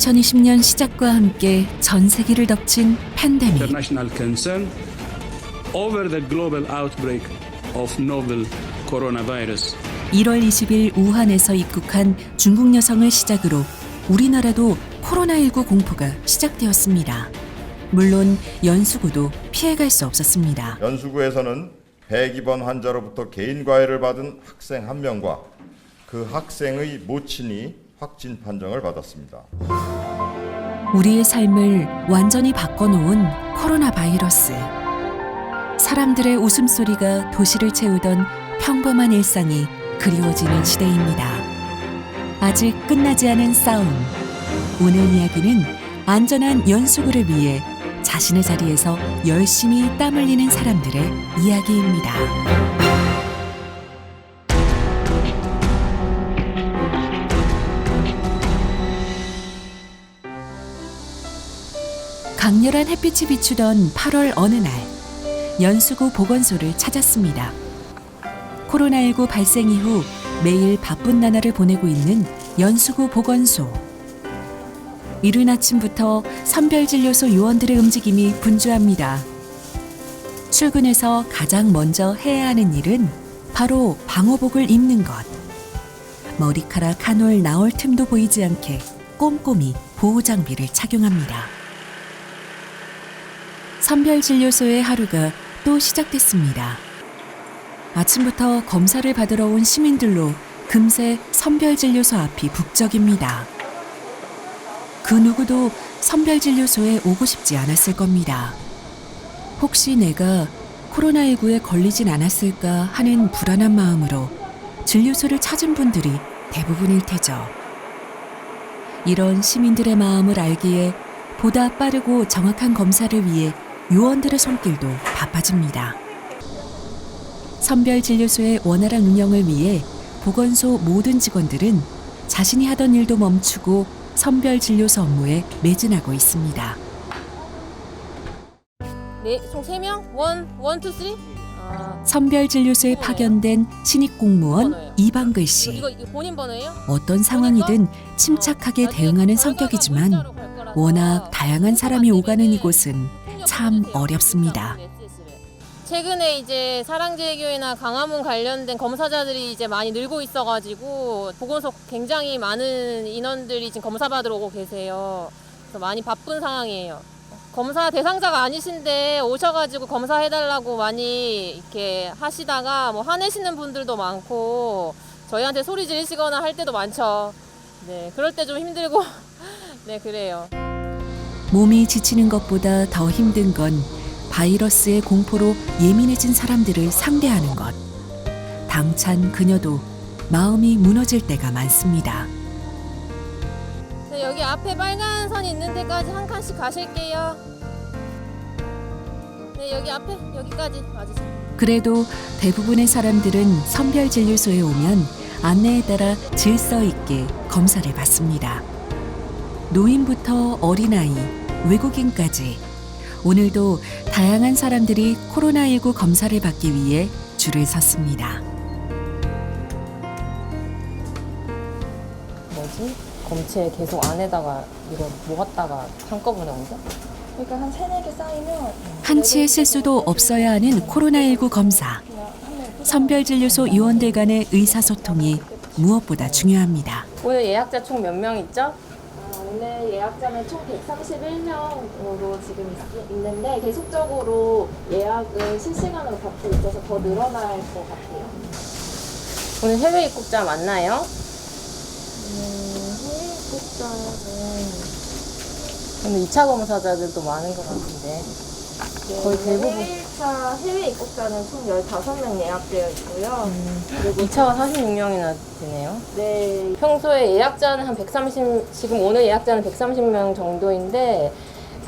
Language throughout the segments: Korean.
2020년 시작과 함께 전 세계를 덮친 팬데믹. international concern over the global outbreak of novel coronavirus. 1월 20일 우한에서 입국한 중국 여성을 시작으로 우리나라도 코로나19 공포가 시작되었습니다. 물론 연수구도 피해갈 수 없었습니다. 연수구에서는 폐기번 환자로부터 개인 과외를 받은 학생 한 명과 그 학생의 모친이 확진 판정을 받았습니다. 우리의 삶을 완전히 바꿔놓은 코로나 바이러스. 사람들의 웃음소리가 도시를 채우던 평범한 일상이 그리워지는 시대입니다. 아직 끝나지 않은 싸움. 오늘 이야기는 안전한 연수구를 위해 자신의 자리에서 열심히 땀 흘리는 사람들의 이야기입니다. 강렬한 햇빛이 비추던 8월 어느 날 연수구 보건소를 찾았습니다. 코로나19 발생 이후 매일 바쁜 나날을 보내고 있는 연수구 보건소. 이른 아침부터 선별진료소 요원들의 움직임이 분주합니다. 출근해서 가장 먼저 해야 하는 일은 바로 방호복을 입는 것. 머리카락 한 올 나올 틈도 보이지 않게 꼼꼼히 보호 장비를 착용합니다. 선별진료소의 하루가 또 시작됐습니다. 아침부터 검사를 받으러 온 시민들로 금세 선별진료소 앞이 북적입니다. 그 누구도 선별진료소에 오고 싶지 않았을 겁니다. 혹시 내가 코로나19에 걸리진 않았을까 하는 불안한 마음으로 진료소를 찾은 분들이 대부분일 테죠. 이런 시민들의 마음을 알기에 보다 빠르고 정확한 검사를 위해 요원들의 손길도 바빠집니다. 선별 진료소의 원활한 운영을 위해 보건소 모든 직원들은 자신이 하던 일도 멈추고 선별 진료소 업무에 매진하고 있습니다. 네, 총 3명? 원, 원, 투, 쓰리? 아, 선별 진료소에 파견된 신입 공무원 이방글 씨. 이거, 이거 본인 번호예요? 어떤 상황이든 침착하게 대응하는 성격이지만 워낙 다양한 사람이 오가는 이곳은 참 어렵습니다. 최근에 이제 사랑제일교회나 강화문 관련된 검사자들이 이제 많이 늘고 있어가지고 보건소 굉장히 많은 인원들이 지금 검사 받으러 오고 계세요. 그래서 많이 바쁜 상황이에요. 검사 대상자가 아니신데 오셔가지고 검사해달라고 많이 이렇게 하시다가 뭐 화내시는 분들도 많고 저희한테 소리 지르시거나 할 때도 많죠. 네, 그럴 때 좀 힘들고 네 그래요. 몸이 지치는 것보다 더 힘든 건 바이러스의 공포로 예민해진 사람들을 상대하는 것. 당찬 그녀도 마음이 무너질 때가 많습니다. 네, 여기 앞에 빨간 선이 있는 데까지 한 칸씩 가실게요. 네, 여기 앞에 여기까지 와주세요. 그래도 대부분의 사람들은 선별진료소에 오면 안내에 따라 질서 있게 검사를 받습니다. 노인부터 어린아이, 외국인까지 오늘도 다양한 사람들이 코로나19 검사를 받기 위해 줄을 섰습니다. 뭐지? 검체 계속 안에다가 이거 모았다가 한꺼번에 온 거? 그러니까 한 세네 개 쌓이면 한치의 실수도 없어야 하는 코로나19 검사. 선별진료소 요원들 간의 의사소통이 무엇보다 중요합니다. 오늘 예약자 총 몇 명 있죠? 아, 오늘 예약자는 총 131명으로 지금 있, 있는데 계속적으로 예약은 실시간으로 받고 있어서 더 늘어날 것 같아요. 오늘 해외 입국자 맞나요? 음, 해외 입국자는 오늘 2차 검사자들도 많은 것 같은데 거의 대부분. 해외, 1차 해외 입국자는 총 15명 예약되어 있고요. 그리고 2차가 46명이나 되네요. 네, 평소에 예약자는 한 130, 지금 오늘 예약자는 130명 정도인데,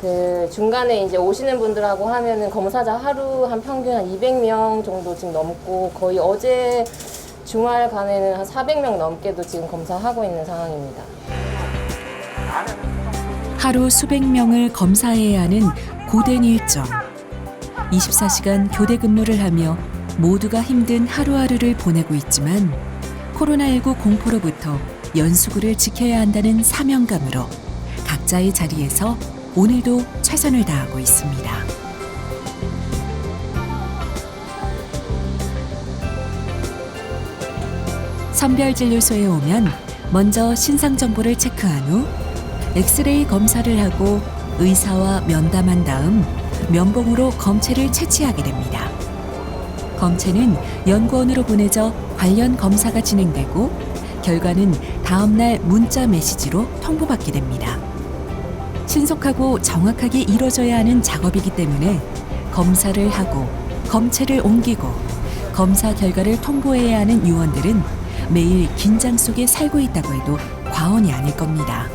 그 중간에 이제 오시는 분들하고 하면은 검사자 하루 한 평균 한 200명 정도 지금 넘고, 거의 어제 주말간에는 한 400명 넘게도 지금 검사하고 있는 상황입니다. 하루 수백 명을 검사해야 하는 고된 일정. 24시간 교대 근무를 하며 모두가 힘든 하루하루를 보내고 있지만 코로나19 공포로부터 연수구를 지켜야 한다는 사명감으로 각자의 자리에서 오늘도 최선을 다하고 있습니다. 선별진료소에 오면 먼저 신상 정보를 체크한 후 엑스레이 검사를 하고 의사와 면담한 다음 면봉으로 검체를 채취하게 됩니다. 검체는 연구원으로 보내져 관련 검사가 진행되고 결과는 다음날 문자 메시지로 통보받게 됩니다. 신속하고 정확하게 이루어져야 하는 작업이기 때문에 검사를 하고 검체를 옮기고 검사 결과를 통보해야 하는 요원들은 매일 긴장 속에 살고 있다고 해도 과언이 아닐 겁니다.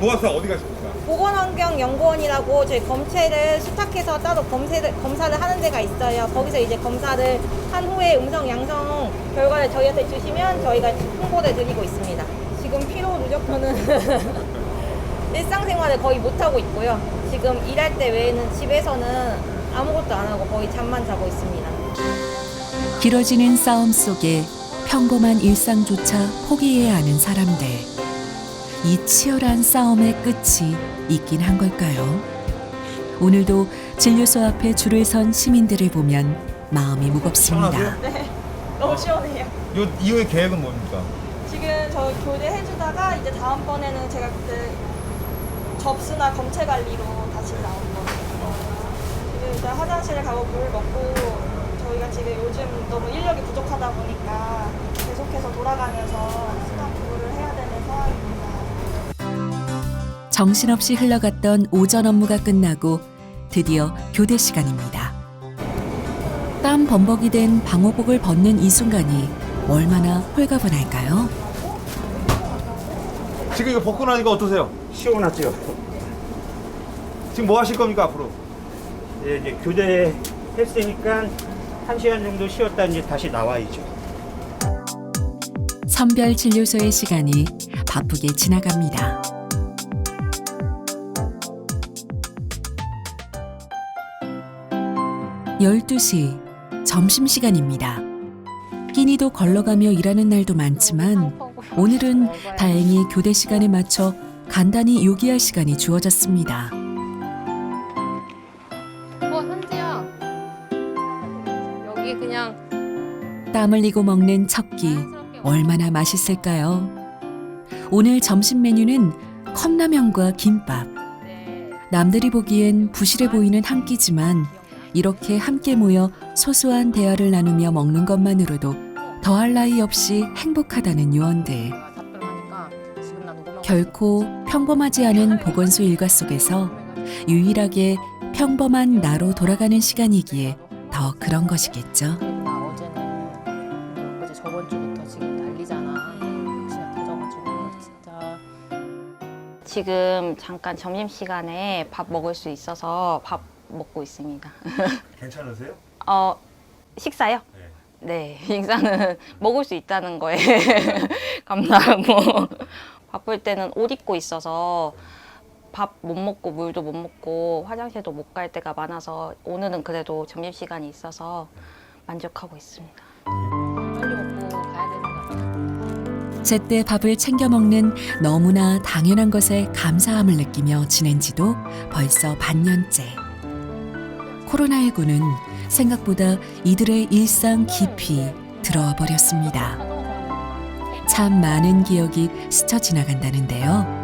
모아서 어디 가십니까? 보건환경연구원이라고 저희 검체를 수탁해서 따로 검사를, 검사를 하는 데가 있어요. 거기서 이제 검사를 한 후에 음성, 양성 결과를 저희한테 주시면 저희가 홍보를 드리고 있습니다. 지금 피로 누적도는 일상생활을 거의 못하고 있고요. 지금 일할 때 외에는 집에서는 아무것도 안 하고 거의 잠만 자고 있습니다. 길어지는 싸움 속에 평범한 일상조차 포기해야 하는 사람들. 이 치열한 싸움의 끝이 있긴 한 걸까요? 오늘도 진료소 앞에 줄을 선 시민들을 보면 마음이 무겁습니다. 너무 시원해요. 요 이후의 계획은 뭡니까? 지금 저 교대해주다가 이제 다음번에는 제가 그때 접수나 검체 관리로 다시 나온 거예요. 지금 일단 화장실에 가고 물 먹고 저희가 지금 요즘 너무 인력이 부족하다 보니까 계속해서 돌아가면서 수강 공부를 해야. 정신없이 흘러갔던 오전 업무가 끝나고 드디어 교대 시간입니다. 땀 범벅이 된 방호복을 벗는 이 순간이 얼마나 홀가분할까요? 지금 이거 벗고 나니까 어떠세요? 시원하죠. 지금 뭐 하실 겁니까 앞으로? 예, 이제 교대 했으니까 한 시간 정도 쉬었다 이제 다시 나와야죠. 선별 진료소의 시간이 바쁘게 지나갑니다. 열두 시 점심시간입니다. 끼니도 걸러가며 일하는 날도 많지만 오늘은 다행히 교대 시간에 맞춰 간단히 요기할 시간이 주어졌습니다. 어, 현지야. 여기 그냥 땀 흘리고 먹는 첫끼 자연스럽게 얼마나 맛있을까요? 오늘 점심 메뉴는 컵라면과 김밥. 네. 남들이 보기엔 부실해 보이는 한 끼지만 이렇게 함께 모여 소소한 대화를 나누며 먹는 것만으로도 더할 나위 없이 행복하다는 요원들. 결코 평범하지 않은 보건소 일과 속에서 유일하게 평범한 나로 돌아가는 시간이기에 더 그런 것이겠죠. 터져가지고 진짜. 지금 잠깐 점심시간에 밥 먹을 수 있어서 밥 먹고 있습니다. 괜찮으세요? 어, 식사요? 네, 식사는 먹을 수 있다는 거에 감사하고 바쁠 때는 옷 입고 있어서 밥 못 먹고 물도 못 먹고 화장실도 못 갈 때가 많아서 오늘은 그래도 점심 시간이 있어서 만족하고 있습니다. 빨리 먹고 가야 되는 거 제때 밥을 챙겨 먹는 너무나 당연한 것에 감사함을 느끼며 지낸 지도 벌써 반년째. 코로나19는 생각보다 이들의 일상 깊이 들어와 버렸습니다. 참 많은 기억이 스쳐 지나간다는데요.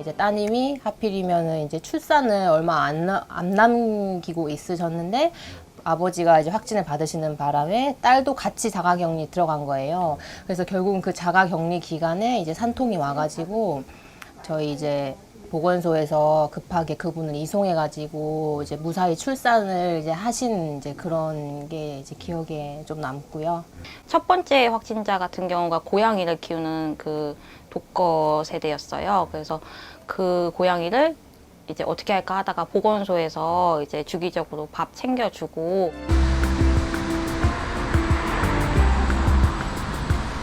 이제 따님이 하필이면은 이제 출산을 얼마 안, 나- 안 남기고 있으셨는데 아버지가 이제 확진을 받으시는 바람에 딸도 같이 자가격리 들어간 거예요. 그래서 결국은 그 자가격리 기간에 이제 산통이 와가지고 저희 이제 보건소에서 급하게 그분을 이송해가지고 이제 무사히 출산을 이제 하신 이제 그런 게 이제 기억에 좀 남고요. 첫 번째 확진자 같은 경우가 고양이를 키우는 그 독거 세대였어요. 그래서 그 고양이를 이제 어떻게 할까 하다가 보건소에서 이제 주기적으로 밥 챙겨주고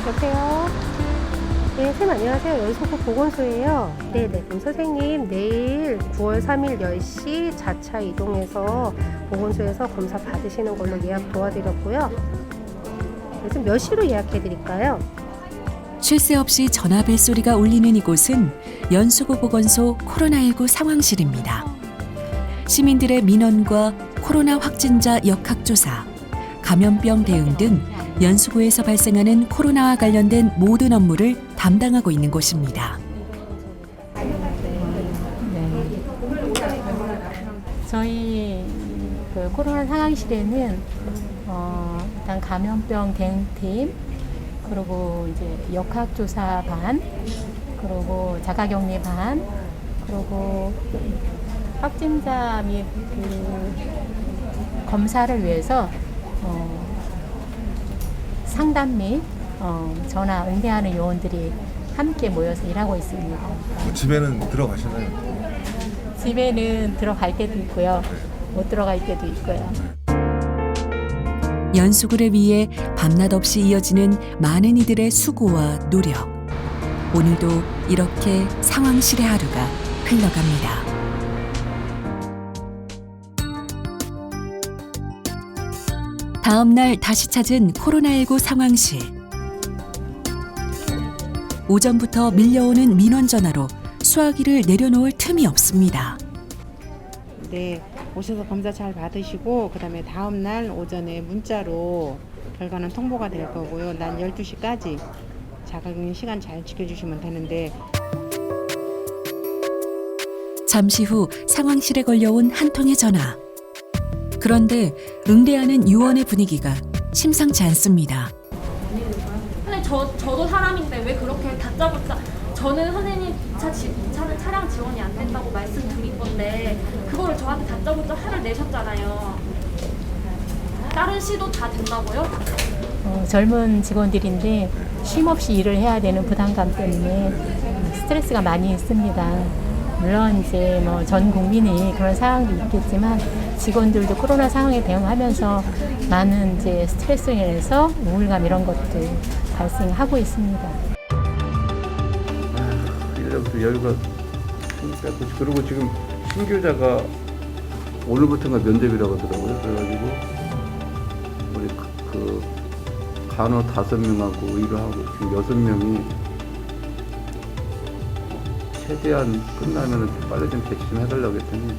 여보세요? 예, 네, 선생님 안녕하세요. 연속구 보건소예요. 네네. 그럼 선생님 내일 9월 3일 10시 자차 이동해서 보건소에서 검사 받으시는 걸로 예약 도와드렸고요. 그래서 몇 시로 예약해 드릴까요? 쉴 새 없이 전화벨 소리가 울리는 이곳은 연수구 보건소 코로나19 상황실입니다. 시민들의 민원과 코로나 확진자 역학조사, 감염병 대응 등 연수구에서 발생하는 코로나와 관련된 모든 업무를 담당하고 있는 곳입니다. 저희 그 코로나 상황실에는 어, 일단 감염병 대응팀 그리고 이제 역학조사 반 그리고 자가격리 반 그리고 확진자 및 그 검사를 위해서 어, 상담 및 어, 전화 응대하는 요원들이 함께 모여서 일하고 있습니다. 집에는 들어가시나요? 집에는 들어갈 때도 있고요. 못 들어갈 때도 있고요. 연수구를 위해 밤낮 없이 이어지는 많은 이들의 수고와 노력. 오늘도 이렇게 상황실의 하루가 흘러갑니다. 다음 날 다시 찾은 코로나19 상황실. 오전부터 밀려오는 민원 전화로 수화기를 내려놓을 틈이 없습니다. 네, 오셔서 검사 잘 받으시고 그다음에 다음 날 오전에 문자로 결과는 통보가 될 거고요. 난 12시까지 자가격리 시간 잘 지켜주시면 되는데 잠시 후 상황실에 걸려온 한 통의 전화. 그런데 응대하는 요원의 분위기가 심상치 않습니다. 저, 저도 사람인데 왜 그렇게 다짜고짜 저는 선생님 차 지, 차는 차량 지원이 안 된다고 말씀드린 건데 그거를 저한테 다짜고짜 화를 내셨잖아요. 다른 시도 다 된다고요? 어, 젊은 직원들인데 쉼 없이 일을 해야 되는 부담감 때문에 스트레스가 많이 있습니다. 물론 이제 뭐 전 국민이 그런 상황도 있겠지만 직원들도 코로나 상황에 대응하면서 많은 이제 스트레스로 인해서 우울감 이런 것들 발생하고 있습니다. 이래부터 여유가 생겼고 그리고 지금 신규자가 오늘부터가 면접이라고 하더라고요. 그래가지고 우리 그- 그 간호 다섯 명하고 의료하고 지금 여섯 명이 최대한 끝나면은 빨리 좀 배치 좀 해달라고 했더니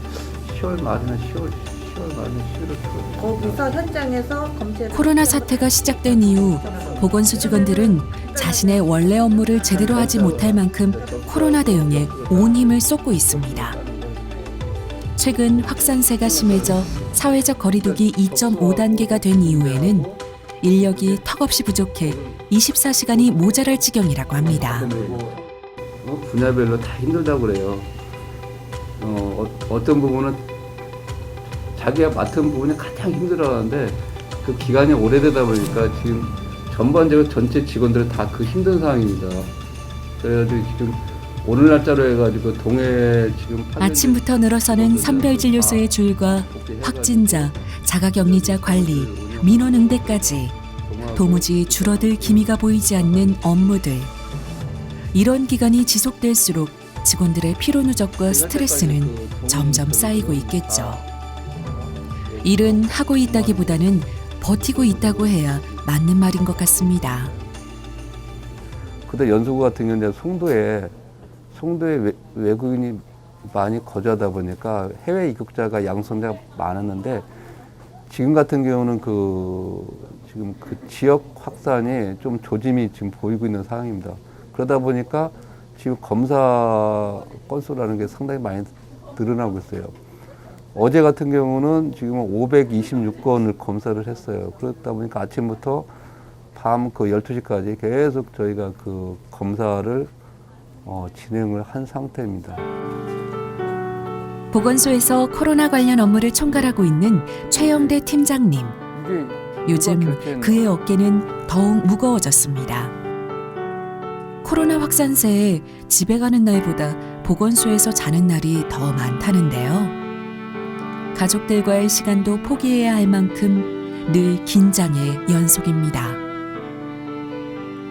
10월 말이나 10월 10월 말이나 11월 초 거기서 현장에서 검체 코로나 사태가 시작된 이후 보건소 직원들은 자신의 원래 업무를 제대로 하지 못할 만큼 코로나 대응에 온 힘을 쏟고 있습니다. 최근 확산세가 심해져 사회적 거리두기 2.5단계가 된 이후에는 인력이 턱없이 부족해 24시간이 모자랄 지경이라고 합니다. 어, 분야별로 다 힘들다고 그래요. 어, 어, 어떤 부분은 자기가 맡은 부분이 가장 힘들어하는데 그 기간이 오래되다 보니까 지금 전반적으로 전체 직원들은 다 그 힘든 상황입니다. 그래가지고 지금 오늘 날짜로 해가지고 동해 지금 아침부터 늘어서는 선별진료소의 줄과 확진자, 자가격리자 관리, 민원 응대까지 도무지 줄어들 기미가 보이지 않는 업무들. 이런 기간이 지속될수록 직원들의 피로 누적과 스트레스는 점점 쌓이고 있겠죠. 일은 하고 있다기보다는 버티고 있다고 해야 맞는 말인 것 같습니다. 그때 연수구 같은 경우는 송도에 송도에 외, 외국인이 많이 거주하다 보니까 해외 입국자가 양성자가 많았는데 지금 같은 경우는 그 지금 그 지역 확산이 좀 조짐이 지금 보이고 있는 상황입니다. 그러다 보니까 지금 검사 건수라는 게 상당히 많이 늘어나고 있어요. 어제 같은 경우는 지금 526건을 검사를 했어요. 그렇다 보니까 아침부터 밤 그 12시까지 계속 저희가 그 검사를 어, 진행을 한 상태입니다. 보건소에서 코로나 관련 업무를 총괄하고 있는 최영대 팀장님. 이게 요즘 그의 어깨는 더욱 무거워졌습니다. 코로나 확산세에 집에 가는 날보다 보건소에서 자는 날이 더 많다는데요. 가족들과의 시간도 포기해야 할 만큼 늘 긴장의 연속입니다.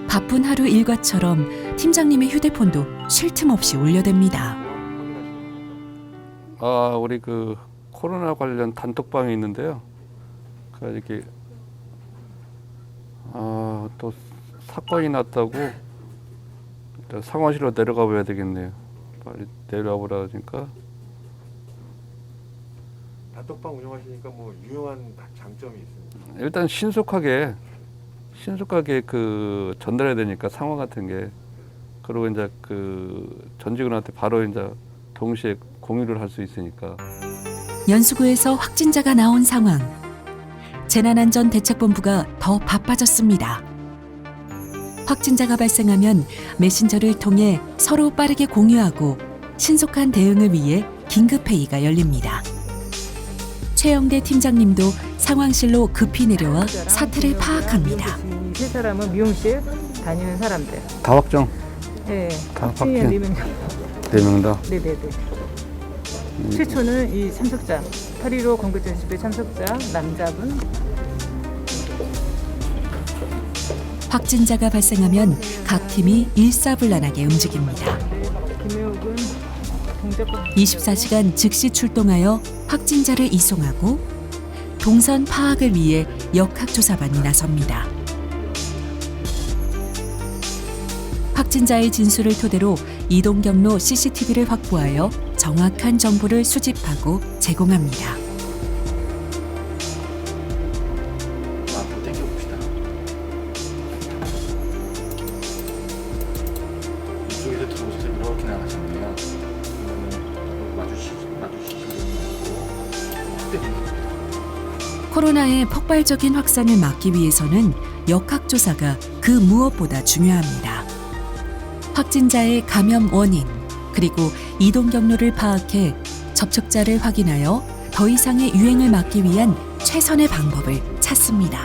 바쁜 하루 일과처럼 팀장님의 휴대폰도 쉴 틈 없이 울려댑니다. 아, 우리 그 코로나 관련 단톡방이 있는데요. 그 이렇게 아, 또 사건이 났다고 상황실로 내려가 봐야 되겠네요. 빨리 내려와 보라니까. 단톡방 운영하시니까 뭐 유용한 장점이 있습니다. 일단 신속하게 신속하게 그 전달해야 되니까 상황 같은 게 그리고 이제 그 전 직원한테 바로 이제 동시에 공유를 할 수 있으니까 연수구에서 확진자가 나온 상황. 재난안전 대책본부가 더 바빠졌습니다. 확진자가 발생하면 메신저를 통해 서로 빠르게 공유하고 신속한 대응을 위해 긴급회의가 열립니다. 최영대 팀장님도 상황실로 급히 내려와 사태를 파악합니다. 세 사람은 미용실 다니는 사람들. 다 확정 네. 다 확진이 확진. 네 명. 네명 다. 네네네. 최초는 이 참석자 8.15 건국전 집회 참석자 남자분 확진자가 발생하면 각 팀이 일사불란하게 움직입니다. 김혜욱은 동작권 24시간 즉시 출동하여 확진자를 이송하고 동선 파악을 위해 역학조사반이 나섭니다. 확진자의 진술을 토대로 이동 경로 CCTV를 확보하여 정확한 정보를 수집하고 제공합니다. 코로나의 폭발적인 확산을 막기 위해서는 역학조사가 그 무엇보다 중요합니다. 확진자의 감염 원인, 그리고 이동 경로를 파악해 접촉자를 확인하여 더 이상의 유행을 막기 위한 최선의 방법을 찾습니다.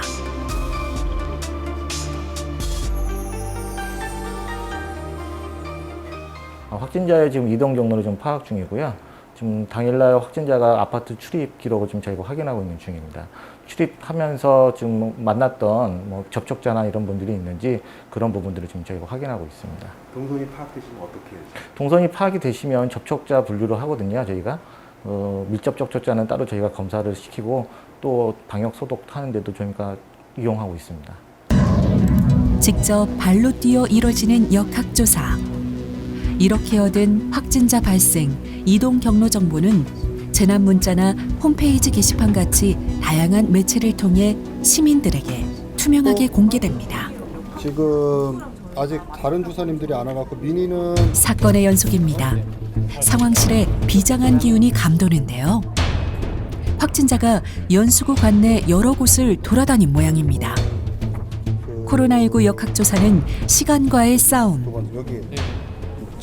어, 확진자의 지금 이동 경로를 좀 파악 중이고요. 지금 당일날 확진자가 아파트 출입 기록을 지금 저희가 확인하고 있는 중입니다. 출입하면서 지금 만났던 뭐 접촉자나 이런 분들이 있는지 그런 부분들을 지금 저희가 확인하고 있습니다. 동선이 파악되시면 어떻게 해요? 동선이 파악이 되시면 접촉자 분류를 하거든요. 저희가 어, 밀접 접촉자는 따로 저희가 검사를 시키고 또 방역 소독 하는데도 저희가 이용하고 있습니다. 직접 발로 뛰어 이뤄지는 역학조사. 이렇게 얻은 확진자 발생, 이동 경로 정보는 재난 문자나 홈페이지 게시판 같이 다양한 매체를 통해 시민들에게 투명하게 공개됩니다. 지금 아직 다른 주사님들이 안 와갖고 민희는 사건의 연속입니다. 상황실에 비장한 기운이 감도는데요. 확진자가 연수구 관내 여러 곳을 돌아다닌 모양입니다. 코로나19 역학조사는 시간과의 싸움. 여기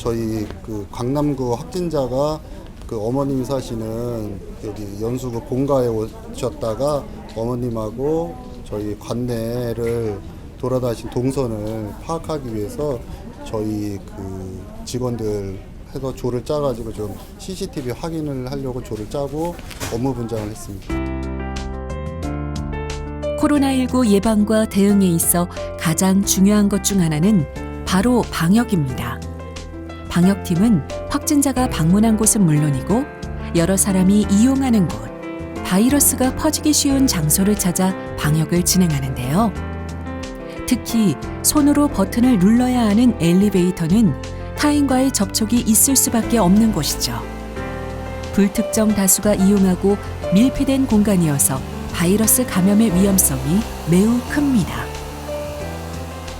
저희 그 강남구 확진자가 그 어머님이 사시는 여기 연수구 본가에 오셨다가 어머님하고 저희 관내를 돌아다니신 동선을 파악하기 위해서 저희 그 직원들 해서 조를 짜가지고 지금 CCTV 확인을 하려고 조를 짜고 업무 분장을 했습니다. 코로나19 예방과 대응에 있어 가장 중요한 것 중 하나는 바로 방역입니다. 방역팀은 확진자가 방문한 곳은 물론이고 여러 사람이 이용하는 곳, 바이러스가 퍼지기 쉬운 장소를 찾아 방역을 진행하는데요. 특히 손으로 버튼을 눌러야 하는 엘리베이터는 타인과의 접촉이 있을 수밖에 없는 곳이죠. 불특정 다수가 이용하고 밀폐된 공간이어서 바이러스 감염의 위험성이 매우 큽니다.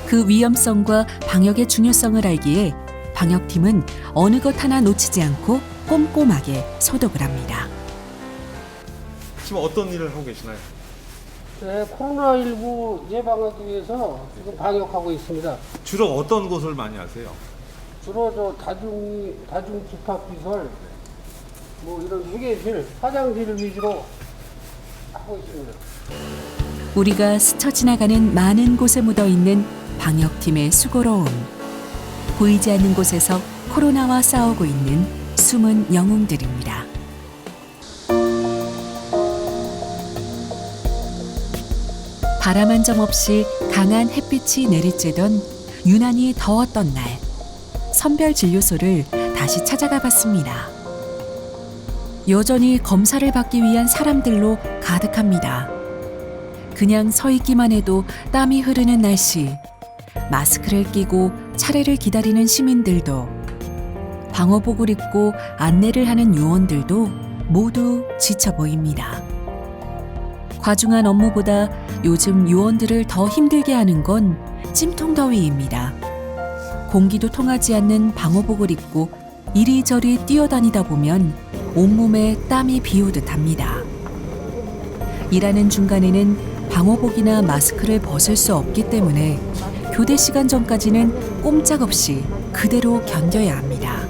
그 위험성과 방역의 중요성을 알기에 방역팀은 어느 것 하나 놓치지 않고 꼼꼼하게 소독을 합니다. 지금 어떤 일을 하고 계시나요? 네, 코로나19 예방하기 위해서 지금 방역하고 있습니다. 주로 어떤 곳을 많이 하세요? 주로 저 다중 다중 집합 시설, 뭐 이런 휴게실, 화장실 위주로 하고 있습니다. 우리가 스쳐 지나가는 많은 곳에 묻어 있는 방역팀의 수고로움. 보이지 않는 곳에서 코로나와 싸우고 있는 숨은 영웅들입니다. 바람 한 점 없이 강한 햇빛이 내리쬐던 유난히 더웠던 날. 선별 진료소를 다시 찾아가 봤습니다. 여전히 검사를 받기 위한 사람들로 가득합니다. 그냥 서 있기만 해도 땀이 흐르는 날씨, 마스크를 끼고 차례를 기다리는 시민들도, 방호복을 입고 안내를 하는 요원들도 모두 지쳐 보입니다. 과중한 업무보다 요즘 요원들을 더 힘들게 하는 건 찜통더위입니다. 공기도 통하지 않는 방호복을 입고 이리저리 뛰어다니다 보면 온몸에 땀이 비오듯 합니다. 일하는 중간에는 방호복이나 마스크를 벗을 수 없기 때문에 교대 시간 전까지는 꼼짝없이 그대로 견뎌야 합니다.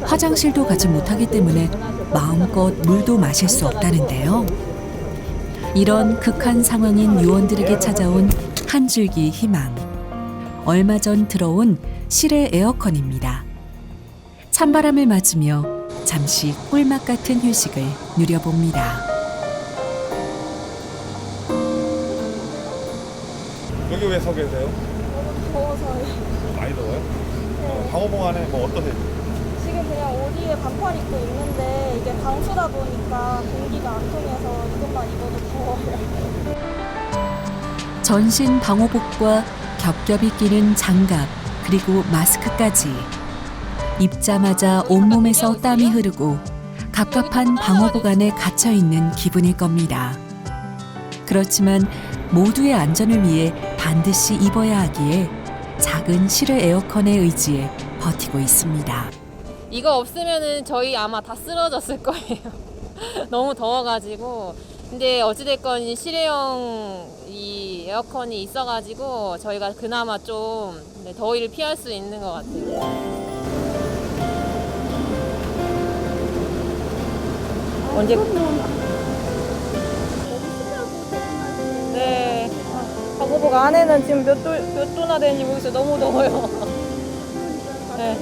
화장실도 가지 못하기 때문에 마음껏 물도 마실 수 없다는데요. 이런 극한 상황인 요원들에게 찾아온 한 줄기 희망. 얼마 전 들어온 실외 에어컨입니다. 찬바람을 맞으며 잠시 꿀맛 같은 휴식을 누려봅니다. 왜서 계세요? 더워서요. 많이 더워요? 네. 방호봉 안에 뭐 어떠세요? 지금 그냥 옷 위에 반팔 입고 있는데 이게 방수다 보니까 공기가 안 통해서 이것만 입어도 더워요. 전신 방호복과 겹겹이 끼는 장갑 그리고 마스크까지 입자마자 온몸에서 땀이 흐르고 갑갑한 방호복 안에 갇혀 있는 기분일 겁니다. 그렇지만 모두의 안전을 위해 반드시 입어야 하기에 작은 실외 에어컨에 의지해 버티고 있습니다. 이거 없으면은 저희 아마 다 쓰러졌을 거예요. 너무 더워가지고. 근데 어찌됐건 이 실외형 이 에어컨이 있어가지고 저희가 그나마 좀 네, 더위를 피할 수 있는 것 같아요. 언제? 네. 방호복 안에는 지금 몇 도, 몇 도나 되는지 모르겠어요. 너무 더워요. 네.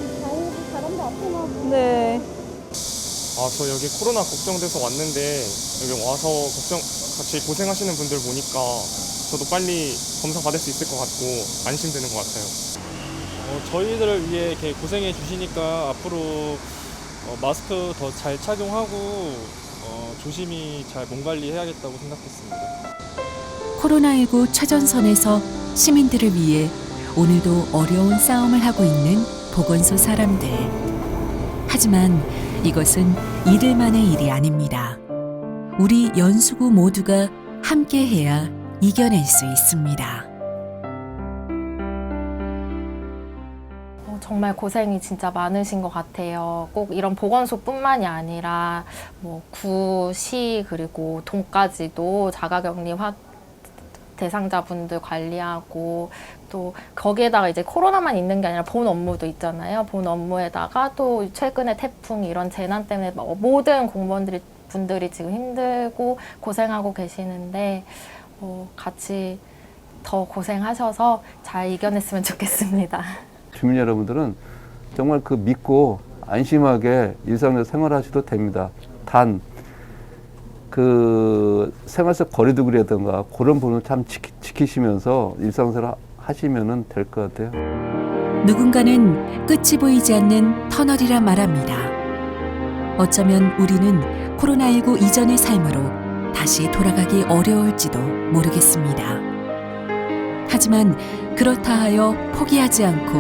네. 아, 저 여기 코로나 걱정돼서 왔는데 여기 와서 걱정 같이 고생하시는 분들 보니까 저도 빨리 검사 받을 수 있을 것 같고 안심되는 것 같아요. 어, 저희들을 위해 이렇게 고생해 주시니까 앞으로 어, 마스크 더 잘 착용하고 어, 조심히 잘 몸 관리해야겠다고 생각했습니다. 코로나19 최전선에서 시민들을 위해 오늘도 어려운 싸움을 하고 있는 보건소 사람들. 하지만 이것은 이들만의 일이 아닙니다. 우리 연수구 모두가 함께 해야 이겨낼 수 있습니다. 어, 정말 고생이 진짜 많으신 것 같아요. 꼭 이런 보건소뿐만이 아니라 뭐 구, 시 그리고 동까지도 자가격리 확 대상자분들 관리하고 또 거기에다가 이제 코로나만 있는 게 아니라 본 업무도 있잖아요. 본 업무에다가 또 최근에 태풍 이런 재난 때문에 뭐 모든 공무원들이 분들이 지금 힘들고 고생하고 계시는데 어, 같이 더 고생하셔서 잘 이겨냈으면 좋겠습니다. 주민 여러분들은 정말 그 믿고 안심하게 일상을 생활하셔도 됩니다. 단, 그 생활 속 거리두기라든가 그런 부분을 참 지키, 지키시면서 일상생활 하시면 될 것 같아요. 누군가는 끝이 보이지 않는 터널이라 말합니다. 어쩌면 우리는 코로나19 이전의 삶으로 다시 돌아가기 어려울지도 모르겠습니다. 하지만 그렇다 하여 포기하지 않고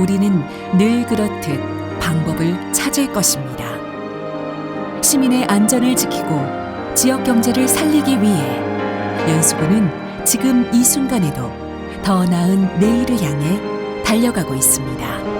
우리는 늘 그렇듯 방법을 찾을 것입니다. 시민의 안전을 지키고 지역 경제를 살리기 위해 연수구는 지금 이 순간에도 더 나은 내일을 향해 달려가고 있습니다.